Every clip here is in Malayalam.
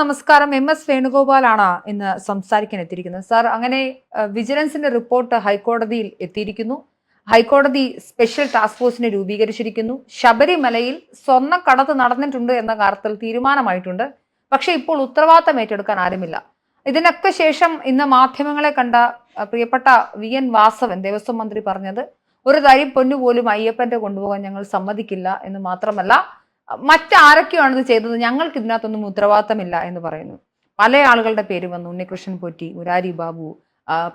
നമസ്കാരം. എം എസ് വേണുഗോപാലാണ് ഇന്ന് സംസാരിക്കാൻ എത്തിയിരിക്കുന്നത്. സാർ അങ്ങനെ വിജിലൻസിന്റെ റിപ്പോർട്ട് ഹൈക്കോടതിയിൽ എത്തിയിരിക്കുന്നു. ഹൈക്കോടതി സ്പെഷ്യൽ ടാസ്ക് ഫോഴ്സിനെ രൂപീകരിച്ചിരിക്കുന്നു. ശബരിമലയിൽ സ്വർണ കടത്ത് നടന്നിട്ടുണ്ട് എന്ന കാര്യത്തിൽ തീരുമാനമായിട്ടുണ്ട്. പക്ഷേ ഇപ്പോൾ ഉത്തരവാദിത്തം ഏറ്റെടുക്കാൻ ആരുമില്ല. ഇതിനൊക്കെ ശേഷം ഇന്ന് മാധ്യമങ്ങളെ കണ്ട പ്രിയപ്പെട്ട വി എൻ വാസവൻ ദേവസ്വം മന്ത്രി പറഞ്ഞത് ഒരു തരി പൊന്നു പോലും അയ്യപ്പന്റെ കൊണ്ടുപോകാൻ ഞങ്ങൾ സമ്മതിക്കില്ല എന്ന് മാത്രമല്ല മറ്റാരൊക്കെയാണ് ഇത് ചെയ്തത് ഞങ്ങൾക്ക് ഇതിനകത്തൊന്നും ഉത്തരവാദിത്തമില്ല എന്ന് പറയുന്നു. പല ആളുകളുടെ പേര് വന്നു. ഉണ്ണികൃഷ്ണൻ പൊറ്റി മുരാരി ബാബു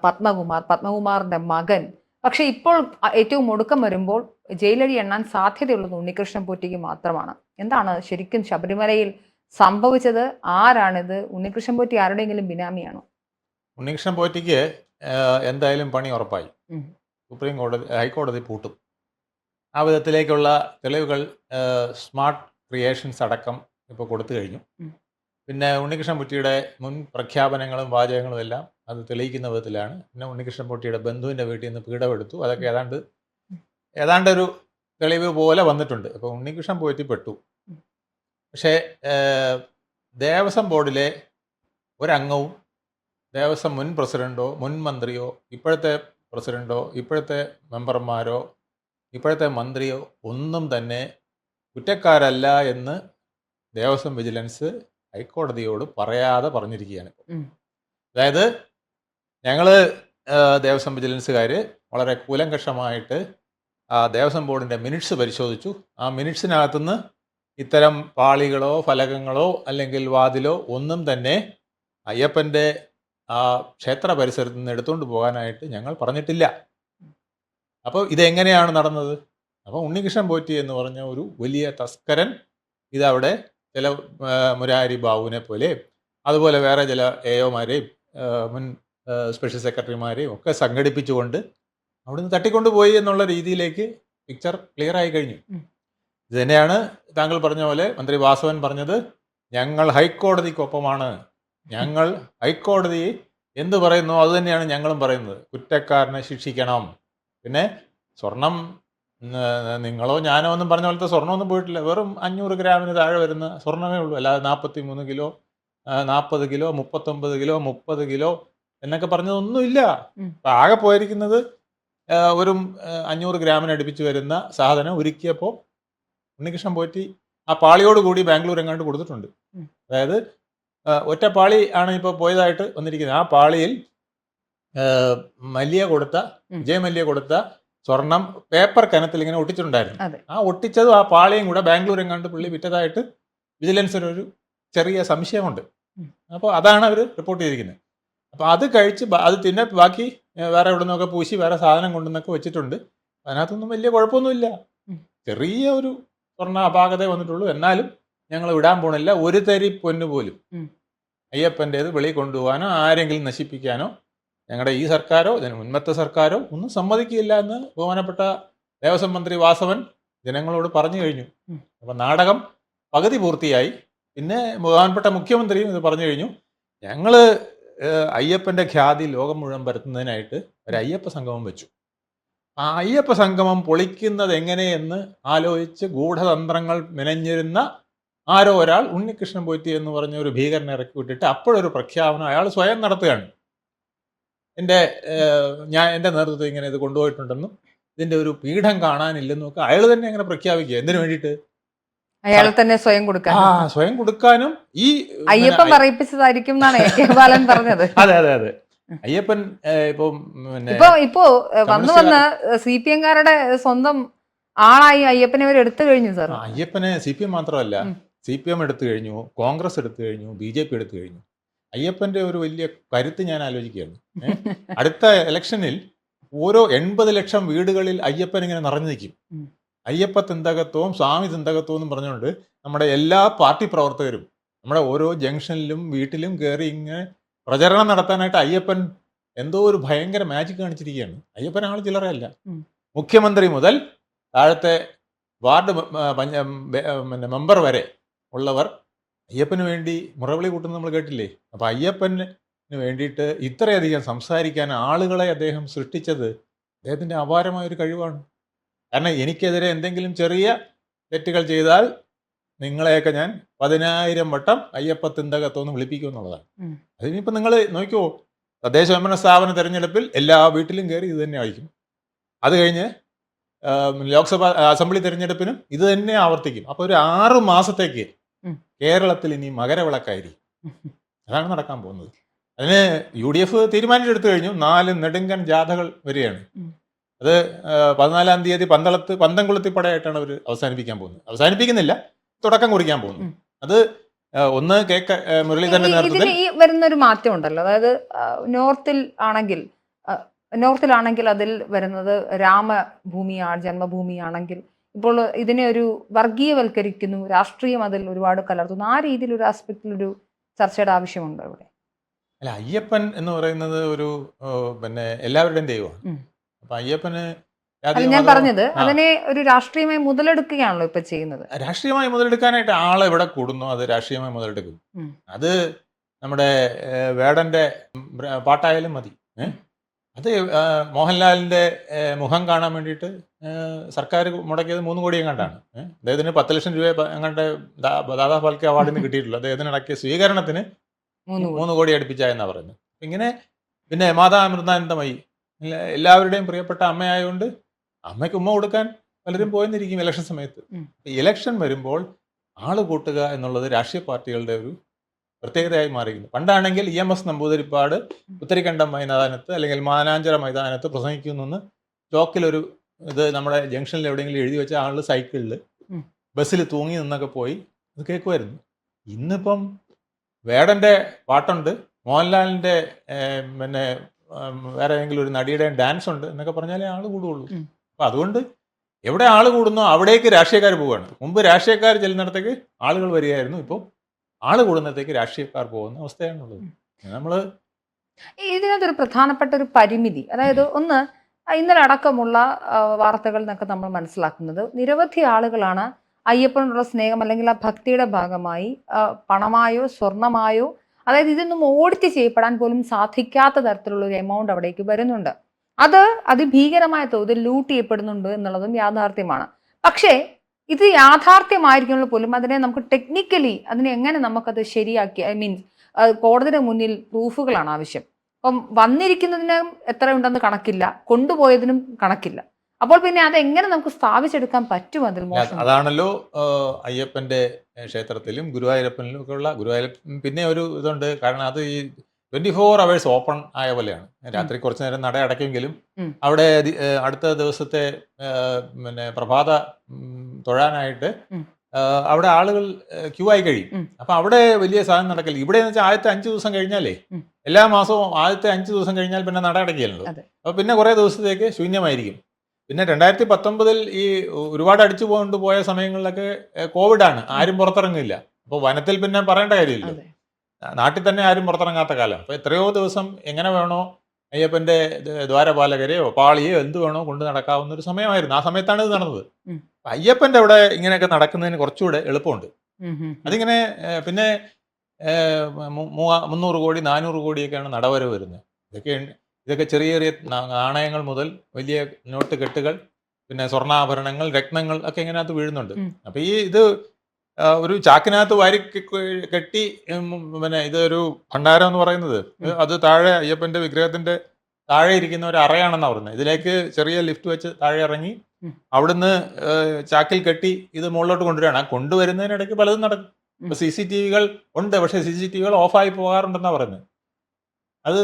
പത്മകുമാർ. പത്മകുമാറിന്റെ മകൻ. പക്ഷെ ഇപ്പോൾ ഏറ്റവും ഒടുക്കം വരുമ്പോൾ ജയിലടി എണ്ണാൻ സാധ്യതയുള്ളത് ഉണ്ണികൃഷ്ണൻ പൊറ്റിക്ക് മാത്രമാണ്. എന്താണ് ശരിക്കും ശബരിമലയിൽ സംഭവിച്ചത്? ആരാണിത്? ഉണ്ണികൃഷ്ണൻ പോറ്റി ആരുടെയെങ്കിലും ബിനാമിയാണോ? ഉണ്ണികൃഷ്ണൻ പോറ്റിക്ക് എന്തായാലും പണി ഉറപ്പായി. സുപ്രീം കോടതി ഹൈക്കോടതി പൂട്ടും. ആ വിധത്തിലേക്കുള്ള തെളിവുകൾ സ്മാർട്ട് ക്രിയേഷൻസ് അടക്കം ഇപ്പോൾ കൊടുത്തു കഴിഞ്ഞു. പിന്നെ ഉണ്ണികൃഷ്ണൻ കുട്ടിയുടെ മുൻ പ്രഖ്യാപനങ്ങളും വാചകങ്ങളും എല്ലാം അത് തെളിയിക്കുന്ന വിധത്തിലാണ്. പിന്നെ ഉണ്ണികൃഷ്ണൻ കുട്ടിയുടെ ബന്ധുവിന്റെ വീട്ടിൽ നിന്ന് പീഡമെടുത്തു അതൊക്കെ ഏതാണ്ട് ഏതാണ്ട് ഒരു തെളിവ് പോലെ വന്നിട്ടുണ്ട്. അപ്പോൾ ഉണ്ണികൃഷ്ണൻ പോറ്റി പെട്ടു പക്ഷേ ദേവസ്വം ബോർഡിലെ ഒരംഗവും ദേവസ്വം മുൻ പ്രസിഡന്റോ മുൻ മന്ത്രിയോ ഇപ്പോഴത്തെ പ്രസിഡന്റോ ഇപ്പോഴത്തെ മെമ്പർമാരോ ഇപ്പോഴത്തെ മന്ത്രിയോ ഒന്നും തന്നെ കുറ്റക്കാരല്ല എന്ന് ദേവസ്വം വിജിലൻസ് ഹൈക്കോടതിയോട് പറയാതെ പറഞ്ഞിരിക്കുകയാണ്. അതായത് ഞങ്ങൾ ദേവസ്വം വിജിലൻസുകാർ വളരെ കൂലങ്കഷമായിട്ട് ആ ദേവസ്വം ബോർഡിന്റെ മിനിറ്റ്സ് പരിശോധിച്ചു. ആ മിനിറ്റ്സിനകത്തുനിന്ന് ഇത്തരം പാളികളോ ഫലകങ്ങളോ അല്ലെങ്കിൽ വാതിലോ ഒന്നും തന്നെ അയ്യപ്പന്റെ ആ ക്ഷേത്ര പരിസരത്ത് നിന്ന് എടുത്തുകൊണ്ട് പോകാനായിട്ട് ഞങ്ങൾ പറഞ്ഞിട്ടില്ല. അപ്പോൾ ഇതെങ്ങനെയാണ് നടന്നത്? അപ്പോൾ ഉണ്ണികൃഷ്ണൻ പോറ്റി എന്ന് പറഞ്ഞ ഒരു വലിയ തസ്കരൻ ഇതവിടെ ചില മുരാരി ബാബുവിനെ പോലെ അതുപോലെ വേറെ ചില എ ഒമാരെയും മുൻ സ്പെഷ്യൽ സെക്രട്ടറിമാരെയും ഒക്കെ സംഘടിപ്പിച്ചുകൊണ്ട് അവിടുന്ന് തട്ടിക്കൊണ്ടുപോയി എന്നുള്ള രീതിയിലേക്ക് പിക്ചർ ക്ലിയർ ആയി കഴിഞ്ഞു. ഇത് തന്നെയാണ് താങ്കൾ പറഞ്ഞ പോലെ മന്ത്രി വാസവൻ പറഞ്ഞത് ഞങ്ങൾ ഹൈക്കോടതിക്കൊപ്പമാണ്. ഞങ്ങൾ ഹൈക്കോടതി എന്ത് പറയുന്നു അതുതന്നെയാണ് ഞങ്ങളും പറയുന്നത്. കുറ്റക്കാരനെ ശിക്ഷിക്കണം. പിന്നെ സ്വർണം നിങ്ങളോ ഞാനോ ഒന്നും പറഞ്ഞ പോലത്തെ സ്വർണമൊന്നും പോയിട്ടില്ല. വെറും അഞ്ഞൂറ് ഗ്രാമിന് താഴെ വരുന്ന സ്വർണമേ ഉള്ളൂ. അല്ലാതെ നാൽപ്പത്തി മൂന്ന് കിലോ നാൽപ്പത് കിലോ മുപ്പത്തൊമ്പത് കിലോ മുപ്പത് കിലോ എന്നൊക്കെ പറഞ്ഞതൊന്നുമില്ല. ആകെ പോയിരിക്കുന്നത് ഒരു അഞ്ഞൂറ് ഗ്രാമിന് അടുപ്പിച്ച് വരുന്ന സാധനം ഒരുക്കിയപ്പോൾ ഉണ്ണികൃഷ്ണൻ പോറ്റി ആ പാളിയോട് കൂടി ബാംഗ്ലൂർ എങ്ങാണ്ട് കൊടുത്തിട്ടുണ്ട്. അതായത് ഒറ്റ പാളി ആണ് ഇപ്പോൾ പോയതായിട്ട് വന്നിരിക്കുന്നത്. ആ പാളിയിൽ മല്ലിയ കൊടുത്ത ജയമല്ലിയ വിജയ മല്യ കൊടുത്ത സ്വർണം പേപ്പർ കനത്തിൽ ഇങ്ങനെ ഒട്ടിച്ചിട്ടുണ്ടായിരുന്നു. ആ ഒട്ടിച്ചതും ആ പാളിയും കൂടെ ബാംഗ്ലൂർ എങ്ങാണ്ട് പുള്ളി വിറ്റതായിട്ട് വിജിലൻസിന് ഒരു ചെറിയ സംശയമുണ്ട്. അപ്പോൾ അതാണ് അവർ റിപ്പോർട്ട് ചെയ്തിരിക്കുന്നത്. അപ്പോൾ അത് കഴിച്ച് അത് തിന്നെ ബാക്കി വേറെ എവിടെ നിന്നൊക്കെ പൂശി വേറെ സാധനം കൊണ്ടുവന്നൊക്കെ വെച്ചിട്ടുണ്ട്. അതിനകത്തൊന്നും വലിയ കുഴപ്പമൊന്നുമില്ല. ചെറിയ ഒരു സ്വർണ അപാകത വന്നിട്ടുള്ളൂ. എന്നാലും ഞങ്ങൾ വിടാൻ പോണില്ല. ഒരു തരി പൊന്നു പോലും. അയ്യപ്പന്റേത് വെളിയിൽ കൊണ്ടുപോകാനോ ആരെങ്കിലും നശിപ്പിക്കാനോ ഞങ്ങളുടെ ഈ സർക്കാരോ ഇതിന് മുൻപത്തെ സർക്കാരോ ഒന്നും സമ്മതിക്കില്ല എന്ന് ബഹുമാനപ്പെട്ട ദേവസ്വം മന്ത്രി വാസവൻ ജനങ്ങളോട് പറഞ്ഞു കഴിഞ്ഞു. അപ്പം നാടകം പകുതി പൂർത്തിയായി. പിന്നെ ബഹുമാനപ്പെട്ട മുഖ്യമന്ത്രിയും ഇത് പറഞ്ഞു കഴിഞ്ഞു. ഞങ്ങൾ അയ്യപ്പന്റെ ഖ്യാതി ലോകം മുഴുവൻ പരത്തുന്നതിനായിട്ട് ഒരു അയ്യപ്പ സംഗമം വെച്ചു. ആ അയ്യപ്പ സംഗമം പൊളിക്കുന്നത് എങ്ങനെയെന്ന് ആലോചിച്ച് ഗൂഢതന്ത്രങ്ങൾ മെനഞ്ഞിരുന്ന ആരോ ഒരാൾ ഉണ്ണികൃഷ്ണൻ പോറ്റി എന്ന് പറഞ്ഞ ഒരു ഭീകരനെ ഇറക്കി വിട്ടിട്ട് അപ്പോഴൊരു പ്രഖ്യാപനം അയാൾ സ്വയം നടത്തുകയാണ്. എന്റെ ഞാൻ എന്റെ നേതൃത്വം ഇങ്ങനെ ഇത് കൊണ്ടുപോയിട്ടുണ്ടെന്നും ഇതിന്റെ ഒരു പീഠം കാണാനില്ലെന്നും ഒക്കെ അയാൾ തന്നെ അങ്ങനെ പ്രഖ്യാപിക്കുക. എന്തിനു വേണ്ടിയിട്ട്? അയാൾ തന്നെ സ്വയം കൊടുക്കാൻ. ആ സ്വയം കൊടുക്കാനും ഈ അയ്യപ്പൻ പറയിപ്പിച്ചതായിരിക്കും എന്നാണ് ബാലൻ പറഞ്ഞത്. അതെ അതെ അതെ. അയ്യപ്പൻ ഇപ്പം ഇപ്പൊ ഇപ്പോ വന്നു വന്ന് സി പി എംകാരുടെ സ്വന്തം ആളായി അയ്യപ്പനെ അവർ എടുത്തു കഴിഞ്ഞു സാർ അയ്യപ്പനെ സി പി എം മാത്രമല്ല സി പി എം എടുത്തു കഴിഞ്ഞു കോൺഗ്രസ് എടുത്തു കഴിഞ്ഞു ബി ജെ പി എടുത്തു കഴിഞ്ഞു. അയ്യപ്പന്റെ ഒരു വലിയ കരുത്ത് ഞാൻ ആലോചിക്കുകയാണ്. അടുത്ത ഇലക്ഷനിൽ ഓരോ എൺപത് ലക്ഷം വീടുകളിൽ അയ്യപ്പൻ ഇങ്ങനെ നിറഞ്ഞു നിൽക്കും. അയ്യപ്പ തിന്തകത്വവും സ്വാമി തിന്തകത്വവും എന്ന് പറഞ്ഞുകൊണ്ട് നമ്മുടെ എല്ലാ പാർട്ടി പ്രവർത്തകരും നമ്മുടെ ഓരോ ജംഗ്ഷനിലും വീട്ടിലും കയറി ഇങ്ങനെ പ്രചരണം നടത്താനായിട്ട് അയ്യപ്പൻ എന്തോ ഒരു ഭയങ്കര മാജിക് കാണിച്ചിരിക്കുകയാണ്. അയ്യപ്പൻ ആൾ ചിലറല്ല മുഖ്യമന്ത്രി മുതൽ താഴത്തെ വാർഡ് പിന്നെ മെമ്പർ വരെ ഉള്ളവർ അയ്യപ്പന് വേണ്ടി മുറവിളി കൂട്ടുന്നത് നമ്മൾ കേട്ടില്ലേ അപ്പൊ അയ്യപ്പന് വേണ്ടിയിട്ട് ഇത്രയധികം സംസാരിക്കാൻ ആളുകളെ അദ്ദേഹം സൃഷ്ടിച്ചത് അദ്ദേഹത്തിന്റെ അപാരമായ ഒരു കഴിവാണ് കാരണം എനിക്കെതിരെ എന്തെങ്കിലും ചെറിയ തെറ്റുകൾ ചെയ്താൽ നിങ്ങളെയൊക്കെ ഞാൻ പതിനായിരം വട്ടം അയ്യപ്പ തിന്തകത്തോന്ന് വിളിപ്പിക്കും എന്നുള്ളതാണ്. അതിനിപ്പോൾ നിങ്ങൾ നോക്കിയോ തദ്ദേശ സ്വയംഭരണ സ്ഥാപന തെരഞ്ഞെടുപ്പിൽ എല്ലാ വീട്ടിലും കയറി ഇത് തന്നെ ആയിരിക്കും അത് കഴിഞ്ഞ് ലോക്സഭ അസംബ്ലി തെരഞ്ഞെടുപ്പിനും ഇത് തന്നെ ആവർത്തിക്കും അപ്പോൾ ഒരു ആറ് മാസത്തേക്ക്. കേരളത്തിൽ ഇനി മകരവിളക്കായിരിക്കും. അതാണ് നടക്കാൻ പോകുന്നത്. അതിന് യു ഡി എഫ് തീരുമാനിച്ചെടുത്തു കഴിഞ്ഞു. നാല് നെടുങ്കൻ ജാഥകൾ വരികയാണ്. അത് പതിനാലാം തീയതി പന്തളത്ത് പന്തംകുളത്തി പടയായിട്ടാണ് അവർ അവസാനിപ്പിക്കാൻ പോകുന്നത്. അവസാനിപ്പിക്കുന്നില്ല. തുടക്കം കുറിക്കാൻ പോകുന്നു. അത് ഒന്ന് കെ മുരളീധരന്റെ നേതൃത്വത്തിൽ ഈ വരുന്ന ഒരു മാറ്റം ഉണ്ടല്ലോ. അതായത് നോർത്തിൽ ആണെങ്കിൽ നോർത്തിലാണെങ്കിൽ അതിൽ വരുന്നത് രാമഭൂമിയാണ് ജന്മഭൂമിയാണെങ്കിൽ ഇപ്പോൾ ഇതിനെ ഒരു വർഗീയവൽക്കരിക്കുന്നു രാഷ്ട്രീയം അതിൽ ഒരുപാട് കലർത്തുന്നു. ആ രീതിയിൽ ഒരു ആസ്പെക്റ്റിൽ ഒരു ചർച്ചയുടെ ആവശ്യമുണ്ടോ ഇവിടെ? അല്ല അയ്യപ്പൻ എന്ന് പറയുന്നത് ഒരു പിന്നെ എല്ലാവരുടെയും ദൈവമാണ്. അപ്പൊ അയ്യപ്പന് ഞാൻ പറഞ്ഞത് അതിനെ ഒരു രാഷ്ട്രീയമായി മുതലെടുക്കുകയാണല്ലോ ഇപ്പൊ ചെയ്യുന്നത്. രാഷ്ട്രീയമായി മുതലെടുക്കാനായിട്ട് ആൾ എവിടെ കൂടുന്നു അത് രാഷ്ട്രീയമായി മുതലെടുക്കും. അത് നമ്മുടെ വേടന്റെ പാട്ടായാലും മതി അത് മോഹൻലാലിന്റെ മുഖം കാണാൻ വേണ്ടിയിട്ട് സർക്കാർ മുടക്കിയത് മൂന്ന് കോടി എങ്ങാണ്ടാണ്. അദ്ദേഹത്തിന് പത്ത് ലക്ഷം രൂപ എങ്ങാണ്ട് ദാദാ ഫാൽക്കെ അവാർഡിന് കിട്ടിയിട്ടുള്ളൂ. അദ്ദേഹത്തിന് ഇടയ്ക്ക് സ്വീകരണത്തിന് മൂന്ന് കോടി. മൂന്ന് കോടി അടുപ്പിച്ച എന്നാ പറയുന്നത്. ഇങ്ങനെ പിന്നെ മാതാ അമൃതാനന്ദമയി. എല്ലാ- എല്ലാവരുടെയും പ്രിയപ്പെട്ട അമ്മയായതുകൊണ്ട് അമ്മയ്ക്ക് ഉമ്മ കൊടുക്കാൻ പലരും പോയെന്നിരിക്കും ഇലക്ഷൻ സമയത്ത്. ഇലക്ഷൻ വരുമ്പോൾ ആൾ കൂട്ടുക എന്നുള്ളത് രാഷ്ട്രീയ പാർട്ടികളുടെ ഒരു പ്രത്യേകതയായി മാറിയിരുന്നു പണ്ടാണെങ്കിൽ E M S Namboodiripad Utharikandam മൈതാനത്ത് അല്ലെങ്കിൽ മാനാഞ്ചിറ മൈതാനത്ത് പ്രസംഗിക്കുന്നെന്ന് ചോക്കിലൊരു ഇത് നമ്മുടെ ജംഗ്ഷനിൽ എവിടെയെങ്കിലും എഴുതി വെച്ച ആൾ സൈക്കിളിൽ ബസ്സിൽ തൂങ്ങി നിന്നൊക്കെ പോയി അത് കേൾക്കുമായിരുന്നു ഇന്നിപ്പം വേടന്റെ പാട്ടുണ്ട് മോഹൻലാലിന്റെ പിന്നെ വേറെ ഏതെങ്കിലും ഒരു നടിയുടെ ഡാൻസ് ഉണ്ട് എന്നൊക്കെ പറഞ്ഞാലേ ആൾ കൂടുള്ളൂ. അപ്പം അതുകൊണ്ട് എവിടെ ആൾ കൂടുന്നോ അവിടേക്ക് രാഷ്ട്രീയക്കാർ പോവുകയാണ്. മുമ്പ് രാഷ്ട്രീയക്കാർ ചെല്ലുന്നിടത്തേക്ക് ആളുകൾ വരികയായിരുന്നു ഇപ്പോൾ ആൾ കൂടുന്നിടത്തേക്ക് രാഷ്ട്രീയക്കാർ പോകുന്ന അവസ്ഥയാണുള്ളത്. നമ്മൾ ഇതിനകത്തൊരു പ്രധാനപ്പെട്ട ഒരു പരിമിതി അതായത് ഒന്ന് ഇന്നലെ അടക്കമുള്ള വാർത്തകൾ നിന്നൊക്കെ നമ്മൾ മനസ്സിലാക്കുന്നത്. നിരവധി ആളുകളാണ് അയ്യപ്പനോടുള്ള സ്നേഹം അല്ലെങ്കിൽ ആ ഭക്തിയുടെ ഭാഗമായി പണമായോ സ്വർണമായോ അതായത് ഇതൊന്നും ഓഡിറ്റ് ചെയ്യപ്പെടാൻ പോലും സാധിക്കാത്ത തരത്തിലുള്ള ഒരു എമൗണ്ട് അവിടേക്ക് വരുന്നുണ്ട്. അത് അതിഭീകരമായ തോതിൽ ലൂട്ട് ചെയ്യപ്പെടുന്നുണ്ട് എന്നുള്ളതും യാഥാർത്ഥ്യമാണ്. പക്ഷേ ഇത് യാഥാർത്ഥ്യമായിരിക്കുമ്പോൾ പോലും അതിനെ നമുക്ക് ടെക്നിക്കലി അതിനെ എങ്ങനെ നമുക്കത് ശരിയാക്കി ഐ മീൻ കോടതിയുടെ മുന്നിൽ പ്രൂഫുകളാണ് ആവശ്യം. അപ്പം വന്നിരിക്കുന്നതിനും എത്ര ഉണ്ടെന്ന് കണക്കില്ല. കൊണ്ടുപോയതിനും കണക്കില്ല. അപ്പോൾ പിന്നെ അത് എങ്ങനെ നമുക്ക് സ്ഥാപിച്ചെടുക്കാൻ പറ്റും അതിൽ അതാണല്ലോ അയ്യപ്പന്റെ ക്ഷേത്രത്തിലും ഗുരുവായൂരപ്പനിലും ഒക്കെ ഉള്ള ഗുരുവായൂരപ്പൻ പിന്നെ ഒരു ഇതുണ്ട്. കാരണം അത് ഈ ട്വന്റി ഫോർ അവേഴ്സ് ഓപ്പൺ ആയ പോലെയാണ്. രാത്രി കുറച്ചു നേരം നട അടയ്ക്കുമെങ്കിലും അവിടെ അടുത്ത ദിവസത്തെ പിന്നെ പ്രഭാത തൊഴാനായിട്ട് അവിടെ ആളുകൾ ക്യൂ ആയി കഴിയും. അപ്പൊ അവിടെ വലിയ സാധനം നടക്കില്ല. ഇവിടെ എന്ന് വെച്ചാൽ ആദ്യത്തെ അഞ്ച് ദിവസം കഴിഞ്ഞാലേ എല്ലാ മാസവും ആദ്യത്തെ അഞ്ച് ദിവസം കഴിഞ്ഞാൽ പിന്നെ നട അടയ്ക്കുകയല്ലോ. അപ്പൊ പിന്നെ കുറെ ദിവസത്തേക്ക് ശൂന്യമായിരിക്കും. പിന്നെ രണ്ടായിരത്തി പത്തൊമ്പതിൽ ഈ ഒരുപാട് അടിച്ചു പോകൊണ്ട് പോയ സമയങ്ങളിലൊക്കെ കോവിഡ് ആണ് ആരും പുറത്തിറങ്ങില്ല അപ്പോൾ വനത്തിൽ പിന്നെ പറയേണ്ട കാര്യമില്ല നാട്ടിൽ തന്നെ ആരും പുറത്തിറങ്ങാത്ത കാലം. അപ്പോൾ എത്രയോ ദിവസം എങ്ങനെ വേണോ അയ്യപ്പന്റെ ദ്വാരപാലകരെയോ പാളിയോ എന്ത് വേണോ കൊണ്ട് നടക്കാവുന്ന ഒരു സമയമായിരുന്നു ആ സമയത്താണ് ഇത് നടന്നത്. അയ്യപ്പന്റെ അവിടെ ഇങ്ങനെയൊക്കെ നടക്കുന്നതിന് കുറച്ചുകൂടെ എളുപ്പമുണ്ട്. അതിങ്ങനെ പിന്നെ മുന്നൂറ് കോടി നാനൂറ് കോടിയൊക്കെയാണ് നടവരവ് വരുന്നത് ഇതൊക്കെ ഇതൊക്കെ ചെറിയ ചെറിയ നാണയങ്ങൾ മുതൽ വലിയ നോട്ട് കെട്ടുകൾ പിന്നെ സ്വർണാഭരണങ്ങൾ രത്നങ്ങൾ ഒക്കെ ഇതിനകത്ത് വീഴുന്നുണ്ട്. അപ്പൊ ഈ ഇത് ഒരു ചാക്കിനകത്ത് വാരി കെട്ടി പിന്നെ ഇതൊരു ഭണ്ഡാരം എന്ന് പറയുന്നത്. അത് താഴെ അയ്യപ്പന്റെ വിഗ്രഹത്തിന്റെ താഴെ ഇരിക്കുന്ന ഒരു അറയാണെന്നാണ് പറയുന്നത്. ഇതിലേക്ക് ചെറിയ ലിഫ്റ്റ് വെച്ച് താഴെ ഇറങ്ങി അവിടുന്ന് ചാക്കിൽ കെട്ടി ഇത് മുകളിലോട്ട് കൊണ്ടുവരികയാണ്. ആ കൊണ്ടുവരുന്നതിനിടയ്ക്ക് പലതും നടക്കും. സി സി ടി വികൾ ഉണ്ട്. പക്ഷെ സി സി ടി വികൾ ഓഫായി പോകാറുണ്ടെന്നാണ് പറയുന്നത്. അത്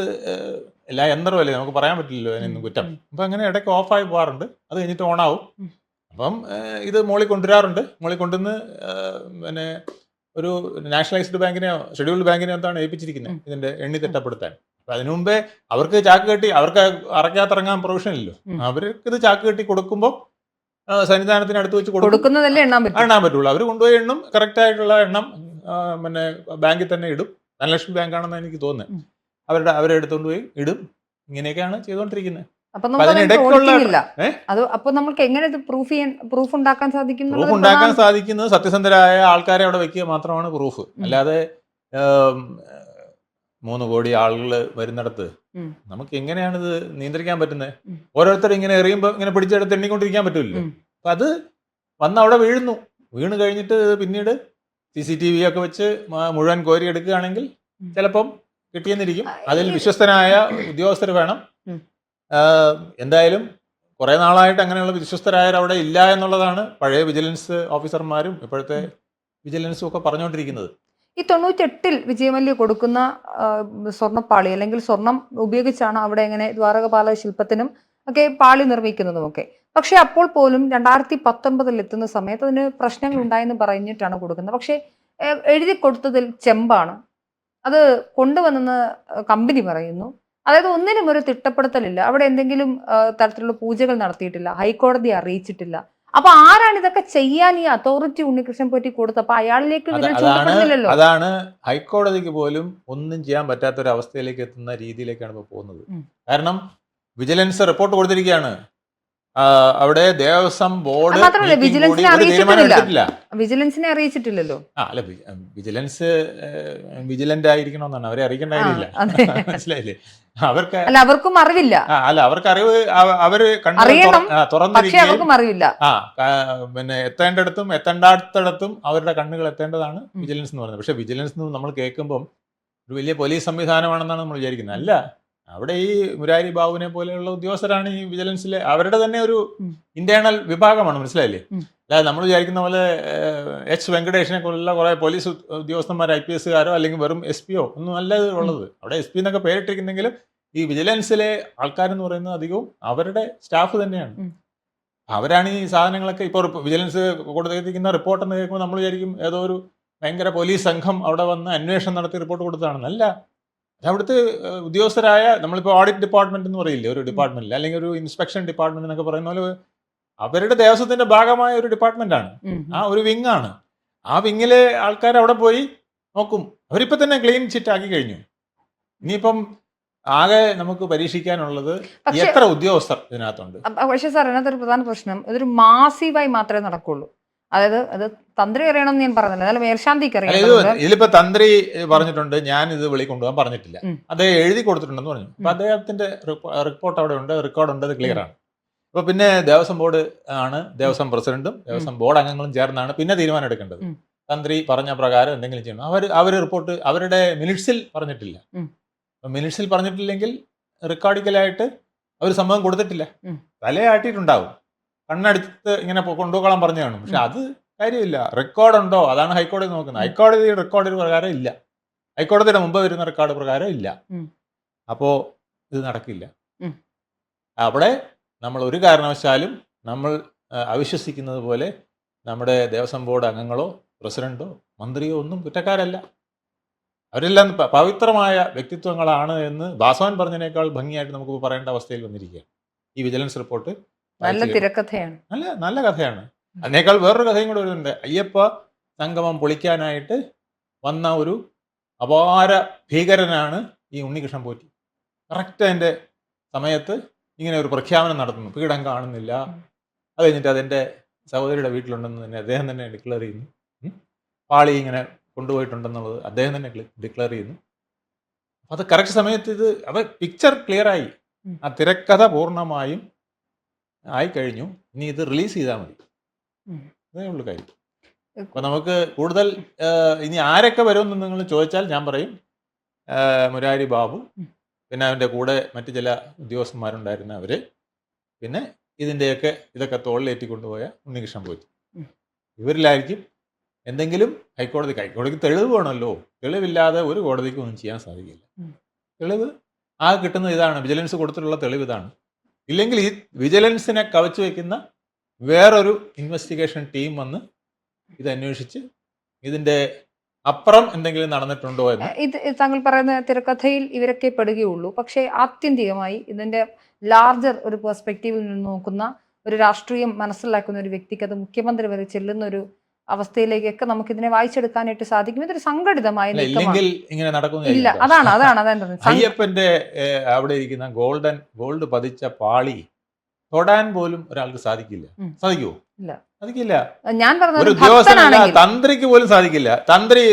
എല്ലാ യന്ത്രമല്ലേ? നമുക്ക് പറയാൻ പറ്റില്ലല്ലോ അതിനൊന്നും കുറ്റം. അപ്പൊ അങ്ങനെ ഇടയ്ക്ക് ഓഫായി പോകാറുണ്ട്. അത് കഴിഞ്ഞിട്ട് ഓൺ ഉം. അപ്പം ഇത് മോളി കൊണ്ടുവരാറുണ്ട്. മോളി കൊണ്ടുവന്ന് പിന്നെ ഒരു നാഷണലൈസ്ഡ് ബാങ്കിനെയോ ഷെഡ്യൂൾഡ് ബാങ്കിനെയോ എന്താണ് ഏൽപ്പിച്ചിരിക്കുന്നത് ഇതിന്റെ എണ്ണി തിട്ടപ്പെടുത്താൻ. അപ്പൊ അതിനു മുമ്പേ അവർക്ക് ചാക്ക് കെട്ടി അവർക്ക് അറക്കാത്തിറങ്ങാൻ പ്രൊവിഷൻ ഇല്ലല്ലോ. അവർക്ക് ഇത് ചാക്ക് കെട്ടി കൊടുക്കുമ്പോൾ സന്നിധാനത്തിന് അടുത്ത് വെച്ച് കൊടുക്കുന്നതല്ലേ എണ്ണാൻ എണ്ണാൻ പറ്റുള്ളൂ. അവർ കൊണ്ടുപോയി എണ്ണും കറക്റ്റ് ആയിട്ടുള്ള എണ്ണം പിന്നെ ബാങ്കിൽ തന്നെ ഇടും. ധനലക്ഷ്മി ബാങ്കാണെന്നാണ് എനിക്ക് തോന്നുന്നത് അവരുടെ അവരെ എടുത്തുകൊണ്ട് പോയി ഇടും. ഇങ്ങനെയൊക്കെയാണ് ചെയ്തുകൊണ്ടിരിക്കുന്നത് അപ്പൊ നമുക്ക് എങ്ങനെ പ്രൂഫ് ചെയ്യാൻ പ്രൂഫ് ഉണ്ടാക്കാൻ സാധിക്കും പ്രൂഫ് ഉണ്ടാക്കാൻ സാധിക്കുന്നത് സത്യസന്ധരായ ആൾക്കാരെ അവിടെ വെക്കുക മാത്രമാണ് പ്രൂഫ് അല്ലാതെ മൂന്ന് കോടി ആളുകൾ വരുന്നിടത്ത് നമുക്ക് എങ്ങനെയാണ് ഇത് നിയന്ത്രിക്കാൻ പറ്റുന്നത്. ഓരോരുത്തർ ഇങ്ങനെ എറിയുമ്പോൾ ഇങ്ങനെ പിടിച്ചെടുത്ത് എണ്ണിക്കൊണ്ടിരിക്കാൻ പറ്റില്ലല്ലോ ഉം. അപ്പൊ അത് വന്ന് അവിടെ വീഴുന്നു. വീണ് കഴിഞ്ഞിട്ട് പിന്നീട് സി സി ടി വി ഒക്കെ വെച്ച് മുഴുവൻ കോരി എടുക്കുകയാണെങ്കിൽ. ചിലപ്പം കിട്ടിയെന്നിരിക്കും. അതിൽ വിശ്വസ്തനായ ഉദ്യോഗസ്ഥർ വേണം. എന്തായാലും കുറേ നാളായിട്ട് അങ്ങനെയുള്ള വിശ്വസ്തരായവർ അവിടെ ഇല്ല എന്നുള്ളതാണ് പഴയ വിജിലൻസ് ഓഫീസർമാരും ഇപ്പോഴത്തെ വിജിലൻസും ഒക്കെ പറഞ്ഞുകൊണ്ടിരിക്കുന്നത്. ഈ തൊണ്ണൂറ്റെട്ടിൽ വിജയമല്യ കൊടുക്കുന്ന സ്വർണപ്പാളി അല്ലെങ്കിൽ സ്വർണം ഉപയോഗിച്ചാണ് അവിടെ ഇങ്ങനെ ദ്വാരകപാല ശില്പത്തിനും ഒക്കെ പാളി നിർമ്മിക്കുന്നതും ഒക്കെ. പക്ഷെ അപ്പോൾ പോലും രണ്ടായിരത്തി പത്തൊൻപതിൽ എത്തുന്ന സമയത്ത് അതിന് പ്രശ്നങ്ങൾ ഉണ്ടായെന്ന് പറഞ്ഞിട്ടാണ് കൊടുക്കുന്നത്. പക്ഷേ എഴുതി കൊടുത്തതിൽ ചെമ്പാണ്. അത് കൊണ്ടുവന്നെന്ന് കമ്പനി പറയുന്നു. അതായത് ഒന്നിനും ഒരു തിട്ടപ്പെടുത്തലില്ല. അവിടെ എന്തെങ്കിലും തരത്തിലുള്ള പൂജകൾ നടത്തിയിട്ടില്ല. ഹൈക്കോടതി അറിയിച്ചിട്ടില്ല. അപ്പൊ ആരാണ് ഇതൊക്കെ ചെയ്യാൻ ഈ അതോറിറ്റി ഉണ്ണികൃഷ്ണൻ പറ്റി കൊടുത്തപ്പോ അയാളിലേക്ക് അതാണ് ചൂണ്ടപ്പെടുന്നില്ലല്ലോ അതാണ് ഹൈക്കോടതിക്ക് പോലും ഒന്നും ചെയ്യാൻ പറ്റാത്ത ഒരു അവസ്ഥയിലേക്ക് എത്തുന്ന രീതിയിലേക്കാണ് ഇപ്പോൾ പോകുന്നത്. കാരണം വിജിലൻസ് റിപ്പോർട്ട് കൊടുത്തിരിക്കുകയാണ്. അവിടെ ദേവസ്വം ബോർഡ് മാത്രമല്ല, വിജിലൻസിനെ അറിയിച്ചിട്ടില്ല. വിജിലൻസിനെ അറിയിച്ചിട്ടില്ലല്ലോ. ആ അല്ല വിജിലൻസ് വിജിലന്റ് ആയിരിക്കണമെന്നാണ്. അവരെ അറിയിക്കണ്ടായിരുന്നില്ല മനസ്സിലായില്ലേ? അവർക്ക് അല്ല അവർക്കും അറിവില്ല. അല്ല അവർക്ക് അറിവ് അവ- അവർ കണ്ണുകൾ അറിയണം, തുറ- ആ, പക്ഷെ അവർക്കും അറിവില്ല. ആ പിന്നെ എത്തേണ്ടിടത്തും എത്തേണ്ടാത്തടത്തും അവരുടെ കണ്ണുകൾ എത്തേണ്ടതാണ് വിജിലൻസ് എന്ന് പറയുന്നത്. പക്ഷെ വിജിലൻസ് എന്ന് നമ്മൾ കേൾക്കുമ്പോൾ ഒരു വലിയ പോലീസ് സംവിധാനമാണെന്നാണ് നമ്മൾ വിചാരിക്കുന്നത്. അല്ല അവിടെ ഈ മുരാരി ബാബുവിനെ പോലെയുള്ള ഉദ്യോഗസ്ഥരാണ് ഈ വിജിലൻസിലെ. അവരുടെ തന്നെ ഒരു ഇന്റേണൽ വിഭാഗമാണ് മനസ്സിലായില്ലേ? അല്ലാതെ നമ്മൾ വിചാരിക്കുന്ന പോലെ എച്ച് വെങ്കടേഷിനെ പോലുള്ള കുറെ പോലീസ് ഉദ്യോഗസ്ഥന്മാർ ഐ പി എസ്സുകാരോ അല്ലെങ്കിൽ വെറും എസ് പിയോ ഒന്നും അല്ല ഉള്ളത്. അവിടെ എസ് പി എന്നൊക്കെ പേരിട്ടിരിക്കുന്നെങ്കിലും ഈ വിജിലൻസിലെ ആൾക്കാരെന്ന് പറയുന്നത് അധികവും അവരുടെ സ്റ്റാഫ് തന്നെയാണ്. അവരാണ് ഈ സാധനങ്ങളൊക്കെ ഇപ്പോൾ വിജിലൻസ് കൊടുത്തിരിക്കുന്ന റിപ്പോർട്ട് എന്ന് കേൾക്കുമ്പോൾ നമ്മൾ വിചാരിക്കും ഏതോ ഒരു ഭയങ്കര പോലീസ് സംഘം അവിടെ വന്ന് അന്വേഷണം നടത്തി റിപ്പോർട്ട് കൊടുത്തതാണെന്ന് അല്ല അത് അവിടുത്തെ ഉദ്യോഗസ്ഥരായ നമ്മളിപ്പോൾ ഓഡിറ്റ് ഡിപ്പാർട്ട്മെന്റ് എന്ന് പറയില്ലേ ഒരു ഡിപ്പാർട്ട്മെന്റിൽ അല്ലെങ്കിൽ ഒരു ഇൻസ്പെക്ഷൻ ഡിപ്പാർട്ട്മെന്റ് എന്നൊക്കെ പറയുന്ന പോലെ അവരുടെ ദേവസ്വത്തിന്റെ ഭാഗമായ ഒരു ഡിപ്പാർട്ട്മെന്റ് ആണ്. ആ ഒരു വിങ് ആണ്. ആ വിങ്ങിലെ ആൾക്കാർ അവിടെ പോയി നോക്കും. അവരിപ്പോ തന്നെ ക്ലീൻ ചിറ്റ് ആക്കി കഴിഞ്ഞു. ഇനിയിപ്പം ആകെ നമുക്ക് പരീക്ഷിക്കാനുള്ളത് എത്ര ഉദ്യോഗസ്ഥർ ഇതിനകത്തുണ്ട്? പക്ഷേ സാർ സാർ ഒരു പ്രധാന പ്രശ്നം. ഇതൊരു മാസീവായി മാത്രമേ നടക്കുള്ളൂ. അതായത് അത് തന്ത്രി അറിയണം ഞാൻ പറഞ്ഞില്ല. എന്നാലും മേൽശാന്തിക്ക് അറിയാം ഇതിലിപ്പോ തന്ത്രി പറഞ്ഞിട്ടുണ്ട് ഞാൻ ഇത് വിളി കൊണ്ടുപോകാൻ പറഞ്ഞിട്ടില്ല. അദ്ദേഹം എഴുതി കൊടുത്തിട്ടുണ്ടെന്ന് പറഞ്ഞു. അപ്പൊ അദ്ദേഹത്തിന്റെ റിപ്പോർട്ട് അവിടെ ഉണ്ട് റെക്കോർഡ് ഉണ്ട് അത് ക്ലിയർ ആണ്. അപ്പൊ പിന്നെ ദേവസ്വം ബോർഡ് ആണ് ദേവസ്വം പ്രസിഡന്റും ദേവസ്വം ബോർഡ് അംഗങ്ങളും ചേർന്നാണ് പിന്നെ തീരുമാനം എടുക്കേണ്ടത്. തന്ത്രി പറഞ്ഞ പ്രകാരം എന്തെങ്കിലും ചെയ്യണം. അവർ അവർ റിപ്പോർട്ട് അവരുടെ മിനിറ്റ്സിൽ പറഞ്ഞിട്ടില്ല. മിനിറ്റ്സിൽ പറഞ്ഞിട്ടില്ലെങ്കിൽ റെക്കോർഡിക്കലായിട്ട് അവർ സമ്മതം കൊടുത്തിട്ടില്ല. തലയാട്ടിയിട്ടുണ്ടാവും. കണ്ണടുത്ത് ഇങ്ങനെ കൊണ്ടുപോകാൻ പറഞ്ഞു കാണും പക്ഷെ അത് കാര്യമില്ല. റെക്കോർഡ് ഉണ്ടോ അതാണ് ഹൈക്കോടതി നോക്കുന്നത്. ഹൈക്കോടതി റെക്കോർഡ് പ്രകാരം ഇല്ല. ഹൈക്കോടതിയുടെ മുമ്പ് വരുന്ന റെക്കോർഡ് പ്രകാരം ഇല്ല. അപ്പോ ഇത് നടക്കില്ല. അവിടെ നമ്മൾ ഒരു കാരണവശാലും നമ്മൾ അവിശ്വസിക്കുന്നത് പോലെ നമ്മുടെ ദേവസ്വം ബോർഡ് അംഗങ്ങളോ പ്രസിഡന്റോ മന്ത്രിയോ ഒന്നും കുറ്റക്കാരല്ല. അവരെല്ലാം പവിത്രമായ വ്യക്തിത്വങ്ങളാണ് എന്ന് ബാസവൻ പറഞ്ഞതിനേക്കാൾ ഭംഗിയായിട്ട് നമുക്ക് പറയേണ്ട അവസ്ഥയിൽ വന്നിരിക്കുകയാണ്. ഈ വിജിലൻസ് റിപ്പോർട്ട് നല്ല തിരക്കഥയാണ്. നല്ല നല്ല കഥയാണ്. അതിനേക്കാൾ വേറൊരു കഥയും കൂടെ വരുന്നുണ്ട് അയ്യപ്പ സംഗമം പൊളിക്കാനായിട്ട് വന്ന ഒരു അപാര ഭീകരനാണ് ഈ ഉണ്ണികൃഷ്ണൻ പോറ്റി. കറക്റ്റ് അതിന്റെ സമയത്ത് ഇങ്ങനെ ഒരു പ്രഖ്യാപനം നടത്തുന്നു. പീഠം കാണുന്നില്ല. അത് കഴിഞ്ഞിട്ട് അതെന്റെ സഹോദരിയുടെ വീട്ടിലുണ്ടെന്ന് തന്നെ അദ്ദേഹം തന്നെ ഡിക്ലെയർ ചെയ്യുന്നു. പാളി ഇങ്ങനെ കൊണ്ടുപോയിട്ടുണ്ടെന്നുള്ളത് അദ്ദേഹം തന്നെ ഡിക്ലെയർ ചെയ്യുന്നു. അത് കറക്റ്റ് സമയത്ത് ഇത് അത് പിക്ചർ ക്ലിയറായി ആ തിരക്കഥ പൂർണമായും ആയി കഴിഞ്ഞു ഇനി ഇത് റിലീസ് ചെയ്താൽ മതി. അതേ ഉള്ളു കാര്യം. അപ്പൊ നമുക്ക് കൂടുതൽ ഇനി ആരൊക്കെ വരുമെന്ന് നിങ്ങൾ ചോദിച്ചാൽ ഞാൻ പറയും. മുരാരി ബാബു പിന്നെ അവന്റെ കൂടെ മറ്റു ചില ഉദ്യോഗസ്ഥന്മാരുണ്ടായിരുന്ന അവർ. പിന്നെ ഇതിന്റെയൊക്കെ ഇതൊക്കെ തോളിലേറ്റി കൊണ്ടുപോയ ഉണ്ണികൃഷ്ണൻ പോയി. ഇവരിലായിരിക്കും എന്തെങ്കിലും ഹൈക്കോടതി ഹൈക്കോടതിക്ക് തെളിവ് വേണമല്ലോ. തെളിവില്ലാതെ ഒരു കോടതിക്കും ഒന്നും ചെയ്യാൻ സാധിക്കില്ല. തെളിവ് ആ കിട്ടുന്ന ഇതാണ്. വിജിലൻസ് കൊടുത്തിട്ടുള്ള തെളിവ് ഇതാണ്. ഇല്ലെങ്കിൽ ഈ വിജിലൻസിനെ കവച്ചു വയ്ക്കുന്ന വേറൊരു ഇൻവെസ്റ്റിഗേഷൻ ടീം വന്ന് ഇത് അന്വേഷിച്ച് ഇതിന്റെ അപ്പുറം എന്തെങ്കിലും നടന്നിട്ടുണ്ടോ എന്ന്. ഇത് താങ്കൾ പറയുന്ന തിരക്കഥയിൽ ഇവരൊക്കെ പെടുകയുള്ളൂ. പക്ഷേ ആത്യന്തികമായി ഇതിന്റെ ലാർജർ ഒരു പെർസ്പെക്റ്റീവിൽ നിന്ന് നോക്കുന്ന ഒരു രാഷ്ട്രീയം മനസ്സിലാക്കുന്ന ഒരു വ്യക്തിക്ക് അത് മുഖ്യമന്ത്രി വരെ ചെല്ലുന്ന ഒരു അവസ്ഥയിലേക്കൊക്കെ നമുക്ക് ഇതിനെ വായിച്ചെടുക്കാനായിട്ട് സാധിക്കും. ഇതൊരു സംഘടിതമായ ഇങ്ങനെ ഇല്ല അതാണ് അതാണ് അതാണ് അയ്യപ്പന്റെ അവിടെ ഇരിക്കുന്ന ഗോൾഡൻ ഗോൾഡ് പതിച്ച പാളി തൊടാൻ പോലും ഒരാൾക്ക് സാധിക്കില്ല. സാധിക്കുമോ ഇല്ല. സാധിക്കില്ല. ഞാൻ പറഞ്ഞത് തന്ത്രിക്ക് പോലും സാധിക്കില്ല. തന്ത്രി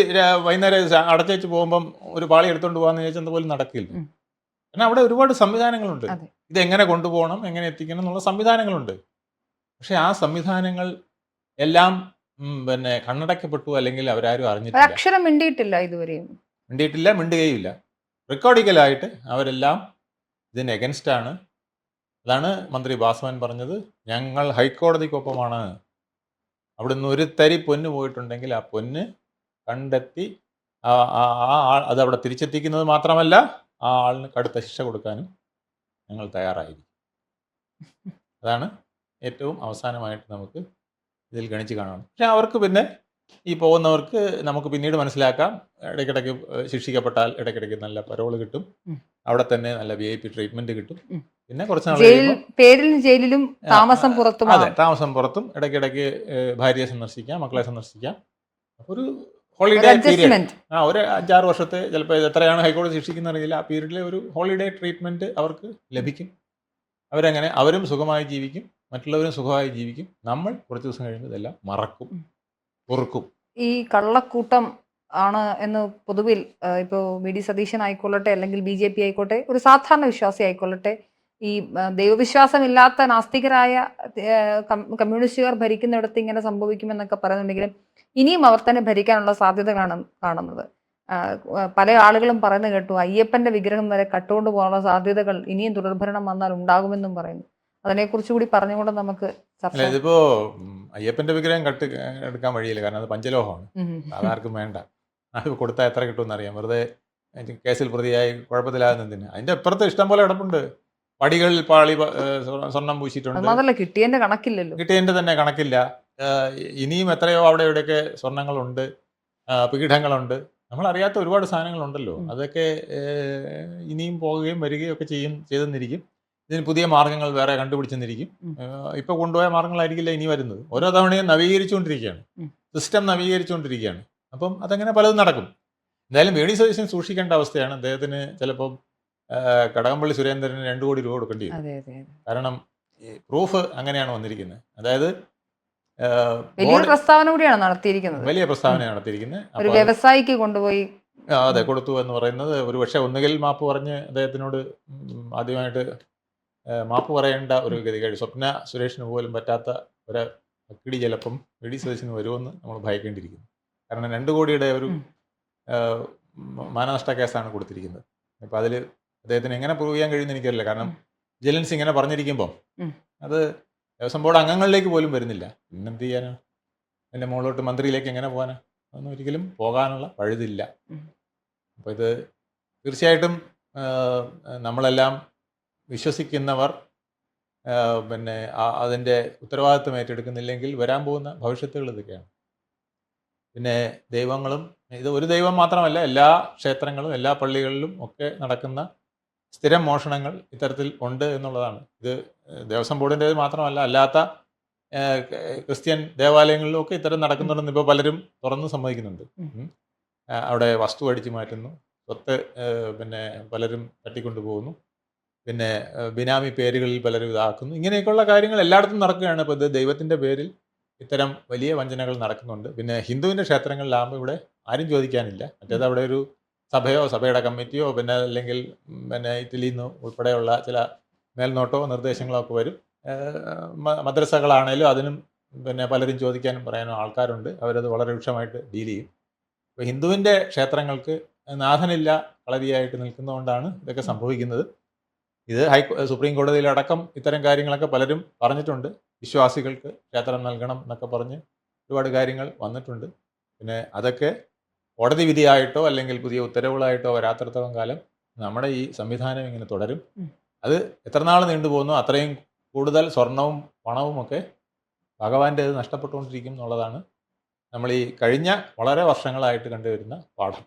വൈകുന്നേരം അടച്ചേച്ച് പോകുമ്പം ഒരു പാളി എടുത്തോണ്ട് പോകാന്ന് ചോദിച്ചാൽ പോലും നടക്കില്ല. കാരണം അവിടെ ഒരുപാട് സംവിധാനങ്ങളുണ്ട്. ഇത് എങ്ങനെ കൊണ്ടുപോകണം എങ്ങനെ എത്തിക്കണം എന്നുള്ള സംവിധാനങ്ങളുണ്ട്. പക്ഷെ ആ സംവിധാനങ്ങൾ എല്ലാം ഉം, പിന്നെ കണ്ണടയ്ക്കപ്പെട്ടു അല്ലെങ്കിൽ അവരാരും അറിഞ്ഞിട്ടില്ല. ഒരക്ഷരം മിണ്ടിയിട്ടില്ല ഇതുവരെയും. മിണ്ടിയിട്ടില്ല മിണ്ടുകയില്ല റെക്കോർഡിക്കലായിട്ട് അവരെല്ലാം ഇതിന് എഗൻസ്റ്റ് ആണ്. അതാണ് മന്ത്രി ഭാസ്വൻ പറഞ്ഞത്. ഞങ്ങൾ ഹൈക്കോടതിക്കൊപ്പമാണ്. നിന്ന് ഒരു തരി പൊന്ന് പോയിട്ടുണ്ടെങ്കിൽ ആ പൊന്ന് കണ്ടെത്തി ആ ആ- ആ ആൾ അത് അവിടെ തിരിച്ചെത്തിക്കുന്നത് മാത്രമല്ല ആ ആളിന് കടുത്ത ശിക്ഷ കൊടുക്കാനും ഞങ്ങൾ തയ്യാറായിരിക്കും. അതാണ് ഏറ്റവും അവസാനമായിട്ട് നമുക്ക് ഇതിൽ ഗണിച്ച് കാണണം പക്ഷെ അവർക്ക് പിന്നെ ഈ പോകുന്നവർക്ക് നമുക്ക് പിന്നീട് മനസ്സിലാക്കാം. ഇടയ്ക്കിടയ്ക്ക് ശിക്ഷിക്കപ്പെട്ടാൽ ഇടയ്ക്കിടയ്ക്ക് നല്ല പരോൾ കിട്ടും. അവിടെ തന്നെ നല്ല വി ഐ പി ട്രീറ്റ്മെന്റ് കിട്ടും. പിന്നെ കുറച്ച് പേരിൽ ജയിലിലും താമസം പുറത്തും അതെ താമസം പുറത്തും ഇടയ്ക്കിടയ്ക്ക് ഭാര്യയെ സന്ദർശിക്കാം മക്കളെ സന്ദർശിക്കാം. ഒരു ഹോളിഡേ പീരീഡ് ആ ഒരു അഞ്ചാറ് വർഷത്തെ ചിലപ്പോൾ എത്രയാണ് ഹൈക്കോടതി ശിക്ഷിക്കുന്ന അറിയില്ല. ആ പീരീഡിലെ ഒരു ഹോളിഡേ ട്രീറ്റ്മെന്റ് അവർക്ക് ലഭിക്കും. അവരങ്ങനെ അവരും സുഖമായി ജീവിക്കും. മറ്റുള്ളവരും സുഖമായി ജീവിക്കും. നമ്മൾ കുറച്ച് ദിവസം കഴിയുമ്പോൾ ഇതെല്ലാം മറക്കും. പൊറുക്കും. ഈ കള്ളക്കൂട്ടം ആണ് എന്ന് പൊതുവിൽ ഇപ്പോൾ ഇപ്പോ വി ഡി സതീശൻ ആയിക്കൊള്ളട്ടെ അല്ലെങ്കിൽ ബി ജെ പി ആയിക്കോട്ടെ ഒരു സാധാരണ വിശ്വാസി ആയിക്കൊള്ളട്ടെ ഈ ദൈവവിശ്വാസമില്ലാത്ത നാസ്തികരായ കമ്മ്യൂണിസ്റ്റുകാർ ഭരിക്കുന്നിടത്ത് ഇങ്ങനെ സംഭവിക്കുമെന്നൊക്കെ പറയുന്നുണ്ടെങ്കിലും ഇനിയും അവർ തന്നെ ഭരിക്കാനുള്ള സാധ്യതകളാണ് കാണുന്നത്. പല ആളുകളും പറയുന്നത് കേട്ടു അയ്യപ്പന്റെ വിഗ്രഹം വരെ കട്ടുകൊണ്ട് പോകാനുള്ള സാധ്യതകൾ ഇനിയും തുടർഭരണം വന്നാൽ ഉണ്ടാകുമെന്നും പറയുന്നു. അതിനെക്കുറിച്ച് കൂടി പറഞ്ഞുകൊണ്ട് നമുക്ക് അല്ല ഇതിപ്പോ അയ്യപ്പന്റെ വിഗ്രഹം കട്ട് എടുക്കാൻ വഴിയില്ല. കാരണം അത് പഞ്ചലോഹമാണ്. അതാർക്കും വേണ്ട. അത് കൊടുത്താൽ എത്ര കിട്ടുമെന്ന് അറിയാം വെറുതെ കേസിൽ പ്രതിയായി കുഴപ്പത്തിലാകുന്നതിന് അതിന്റെ അപ്പുറത്ത് ഇഷ്ടം പോലെ കിടപ്പുണ്ട്. പടികളിൽ പാളി സ്വർണം പൂശിയിട്ടുണ്ട്. മാത്രമല്ല കിട്ടിയതിന്റെ കണക്കില്ലല്ലോ. കിട്ടിയതിന്റെ തന്നെ കണക്കില്ല. ഇനിയും എത്രയോ അവിടെ ഇവിടെയൊക്കെ സ്വർണങ്ങളുണ്ട് പീഠങ്ങളുണ്ട്. നമ്മൾ അറിയാത്ത ഒരുപാട് സാധനങ്ങളുണ്ടല്ലോ. അതൊക്കെ ഇനിയും പോവുകയും വരികയും ഒക്കെ ചെയ്യും ചെയ്തെന്നിരിക്കും. ഇതിന് പുതിയ മാർഗങ്ങൾ വേറെ കണ്ടുപിടിച്ചെന്നിരിക്കും. ഇപ്പോൾ കൊണ്ടുപോയ മാർഗങ്ങളായിരിക്കില്ല ഇനി വരുന്നത്. ഓരോ തവണയും നവീകരിച്ചുകൊണ്ടിരിക്കുകയാണ്. സിസ്റ്റം നവീകരിച്ചുകൊണ്ടിരിക്കുകയാണ്. അപ്പം അതങ്ങനെ പലതും നടക്കും. എന്തായാലും വി ഡി സതീശൻ സൂക്ഷിക്കേണ്ട അവസ്ഥയാണ്. അദ്ദേഹത്തിന് ചിലപ്പം കടകംപള്ളി സുരേന്ദ്രന് രണ്ടു കോടി രൂപ കൊടുക്കേണ്ടി വരും കാരണം പ്രൂഫ് അങ്ങനെയാണ് വന്നിരിക്കുന്നത്. അതായത് വലിയൊരു പ്രസ്താവന കൂടിയാണ് നടത്തിയിരിക്കുന്നത്. വലിയ പ്രസ്താവന നടത്തിയിരിക്കുന്നത്. ഒരു വ്യവസായിക്ക് കൊണ്ടുപോയി അതെ കൊടുത്തു എന്ന് പറയുന്നത് ഒരു പക്ഷേ ഒന്നുകിൽ മാപ്പ് പറഞ്ഞ് അദ്ദേഹത്തിനോട് ആദ്യമായിട്ട് മാപ്പ് പറയേണ്ട ഒരു ഗതികേട്. സ്വപ്ന സുരേഷിന് പോലും പറ്റാത്ത ഒരു അക്കിടി ചിലപ്പം വി ഡി സതീശന് വരുമെന്ന് നമ്മൾ ഭയക്കേണ്ടിയിരിക്കുന്നു. കാരണം രണ്ട് കോടിയുടെ ഒരു മാനനഷ്ട കേസാണ് കൊടുത്തിരിക്കുന്നത്. അപ്പം അതിൽ അദ്ദേഹത്തിന് എങ്ങനെ പ്രൂവ് ചെയ്യാൻ കഴിയുമെന്ന് എനിക്കറിയില്ല. കാരണം. വിജിലൻസ് ഇങ്ങനെ പറഞ്ഞിരിക്കുമ്പോൾ അത് ദേവസ്വം ബോർഡ് അംഗങ്ങളിലേക്ക് പോലും വരുന്നില്ല. പിന്നെന്ത് ചെയ്യാനാ? എന്റെ മുകളിലോട്ട് മന്ത്രിയിലേക്ക് എങ്ങനെ പോകാനാ അതൊന്നും ഒരിക്കലും പോകാനുള്ള വഴുതില്ല. അപ്പോൾ ഇത് തീർച്ചയായിട്ടും നമ്മളെല്ലാം വിശ്വസിക്കുന്നവർ പിന്നെ അതിന്റെ ഉത്തരവാദിത്വം ഏറ്റെടുക്കുന്നില്ലെങ്കിൽ വരാൻ പോകുന്ന ഭവിഷ്യത്തുകൾ ഇതൊക്കെയാണ്. പിന്നെ ദൈവങ്ങളും ഇത് ഒരു ദൈവം മാത്രമല്ല എല്ലാ ക്ഷേത്രങ്ങളും എല്ലാ പള്ളികളിലും ഒക്കെ നടക്കുന്ന സ്ഥിരം മോഷണങ്ങൾ ഇത്തരത്തിൽ ഉണ്ട് എന്നുള്ളതാണ്. ഇത് ദേവസ്വം ബോർഡിന്റേത് മാത്രമല്ല അല്ലാത്ത ക്രിസ്ത്യൻ ദേവാലയങ്ങളിലും ഒക്കെ ഇത്തരം നടക്കുന്നുണ്ടെന്ന് ഇപ്പോൾ പലരും തുറന്ന് സമ്മതിക്കുന്നുണ്ട്. അവിടെ വസ്തു അടിച്ചു മാറ്റുന്നു സ്വത്ത് പിന്നെ പലരും തട്ടിക്കൊണ്ടു പോകുന്നു. പിന്നെ ബിനാമി പേരുകളിൽ പലരും ഇതാക്കുന്നു. ഇങ്ങനെയൊക്കെയുള്ള കാര്യങ്ങൾ എല്ലായിടത്തും നടക്കുകയാണ്. ഇപ്പോൾ ഇത് ദൈവത്തിന്റെ പേരിൽ ഇത്തരം വലിയ വഞ്ചനകൾ നടക്കുന്നുണ്ട്. പിന്നെ ഹിന്ദുവിന്റെ ക്ഷേത്രങ്ങളിലാകുമ്പോൾ ഇവിടെ ആരും ചോദിക്കാനില്ല. മറ്റേത് അവിടെ ഒരു സഭയോ സഭയുടെ കമ്മിറ്റിയോ പിന്നെ അല്ലെങ്കിൽ പിന്നെ ഇറ്റലിയിൽ നിന്ന് ഉൾപ്പെടെയുള്ള ചില മേൽനോട്ടോ നിർദ്ദേശങ്ങളോ ഒക്കെ വരും. മദ്രസകളാണേലും അതിനും പിന്നെ പലരും ചോദിക്കാനും പറയാനും ആൾക്കാരുണ്ട്. അവരത് വളരെ രൂക്ഷമായിട്ട് ഡീൽ ചെയ്യും. ഇപ്പോൾ ഹിന്ദുവിന്റെ ക്ഷേത്രങ്ങൾക്ക് നാഥനില്ല കളരിയായിട്ട് നിൽക്കുന്നതുകൊണ്ടാണ് ഇതൊക്കെ സംഭവിക്കുന്നത്. ഇത് ഹൈ സുപ്രീം കോടതിയിലടക്കം ഇത്തരം കാര്യങ്ങളൊക്കെ പലരും പറഞ്ഞിട്ടുണ്ട്. വിശ്വാസികൾക്ക് ക്ഷേത്രം നൽകണം എന്നൊക്കെ പറഞ്ഞ് ഒരുപാട് കാര്യങ്ങൾ വന്നിട്ടുണ്ട്. പിന്നെ അതൊക്കെ കോടതി വിധിയായിട്ടോ അല്ലെങ്കിൽ പുതിയ ഉത്തരവുകളായിട്ടോ വരാത്രത്തോളം കാലം നമ്മുടെ ഈ സംവിധാനം ഇങ്ങനെ തുടരും. അത് എത്ര നാൾ നീണ്ടുപോകുന്നു അത്രയും കൂടുതൽ സ്വർണവും പണവും ഒക്കെ ഭഗവാന്റെ നഷ്ടപ്പെട്ടുകൊണ്ടിരിക്കും എന്നുള്ളതാണ് നമ്മൾ ഈ കഴിഞ്ഞ വളരെ വർഷങ്ങളായിട്ട് കണ്ടുവരുന്ന പാഠം.